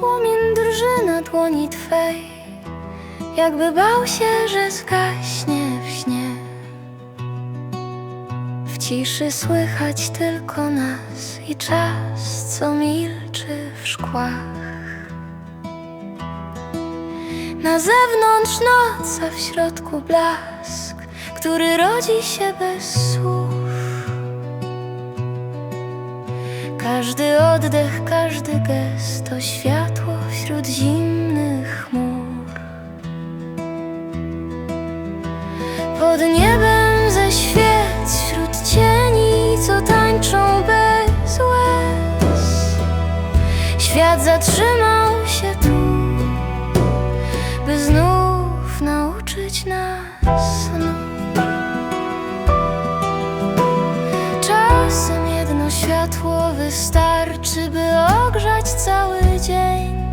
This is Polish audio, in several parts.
płomień drży na dłoni twej Jakby bał się, że zgaśnie w śnie. W ciszy słychać tylko nas i czas, co milczy w szkłach. Na zewnątrz noc, a w środku blask Który rodzi się bez słów. Każdy oddech, każdy gest to światło Pod niebem ze świec wśród cieni, co tańczą bez łez. Świat zatrzymał się tu, by znów nauczyć nas snu. Czasem jedno światło wystarczy, by ogrzać cały dzień.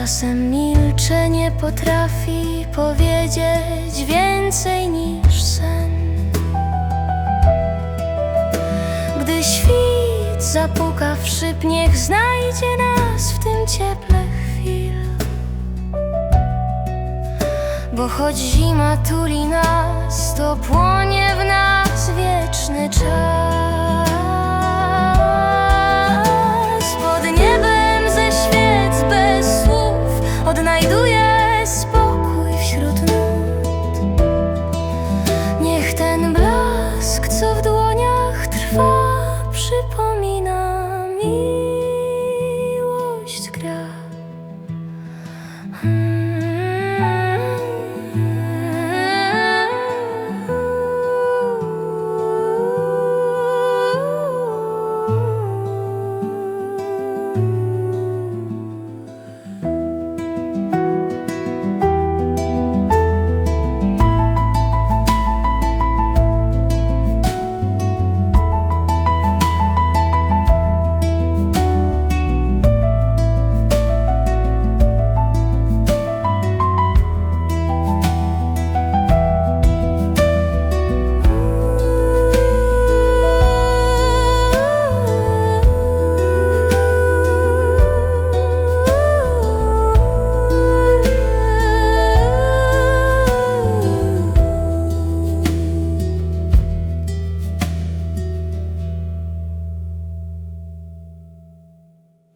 Czasem milczenie potrafi powiedzieć więcej niż sen. Gdy świt zapuka w szyb, niech znajdzie nas w tym cieple chwil. Bo choć zima tuli nas, to płonie w nas wieczny czas. of the